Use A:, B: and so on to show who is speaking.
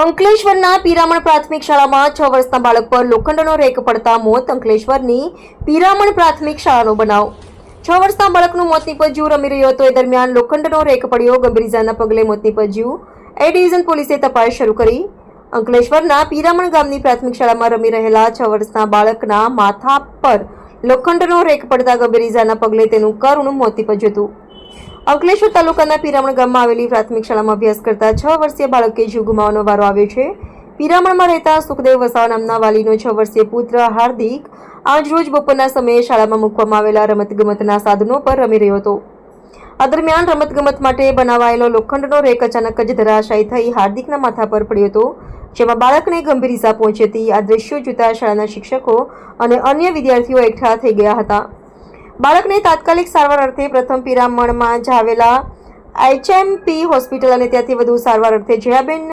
A: અંકલેશ્વરના પીરામણ પ્રાથમિક શાળામાં છ વર્ષના બાળક પર લોખંડનો રેક પડતા મોત અંકલેશ્વરની પીરામણ પ્રાથમિક શાળાનો બનાવ. છ વર્ષના બાળકનું મોત નિપજ્યું રમી રહ્યો હતો. એ દરમિયાન લોખંડનો રેક પડ્યો. ગંભીર ઇજાના પગલે મોત નિપજ્યું એ ડિવિઝન પોલીસે તપાસ શરૂ કરી. અંકલેશ્વરના પીરામણ ગામની પ્રાથમિક શાળામાં રમી રહેલા છ વર્ષના બાળકના માથા પર લોખંડનો રેક પડતા ગંભીર ઇજાના પગલે તેનું કરુણ મોત નિપજ્યું હતું. અંકલેશ્વર તાલુકાના પીરામણ ગામમાં આવેલી પ્રાથમિક શાળામાં અભ્યાસ કરતા છ વર્ષીય બાળકે જીવ ગુમાવવાનો વારો આવ્યો છે. પીરામણમાં રહેતા સુખદેવ વસાવા નામના વાલીનો છ વર્ષીય પુત્ર હાર્દિક આજ રોજ બપોરના સમયે શાળામાં મૂકવામાં આવેલા રમતગમતના સાધનો પર રમી રહ્યો હતો. આ દરમિયાન રમતગમત માટે બનાવાયેલો લોખંડનો રેક અચાનક જ ધરાશાયી થઈ હાર્દિકના માથા પર પડ્યો હતો, જેમાં બાળકને ગંભીર ઈજા પહોંચી હતી. આ દ્રશ્યો જોતા શાળાના શિક્ષકો અને અન્ય વિદ્યાર્થીઓ એકઠા થઈ ગયા હતા. બાળકને તાત્કાલિક સારવાર અર્થે પ્રથમ પિરામણમાં જ આવેલા એચએમપી હોસ્પિટલ અને ત્યાંથી વધુ સારવાર અર્થે જયાબેન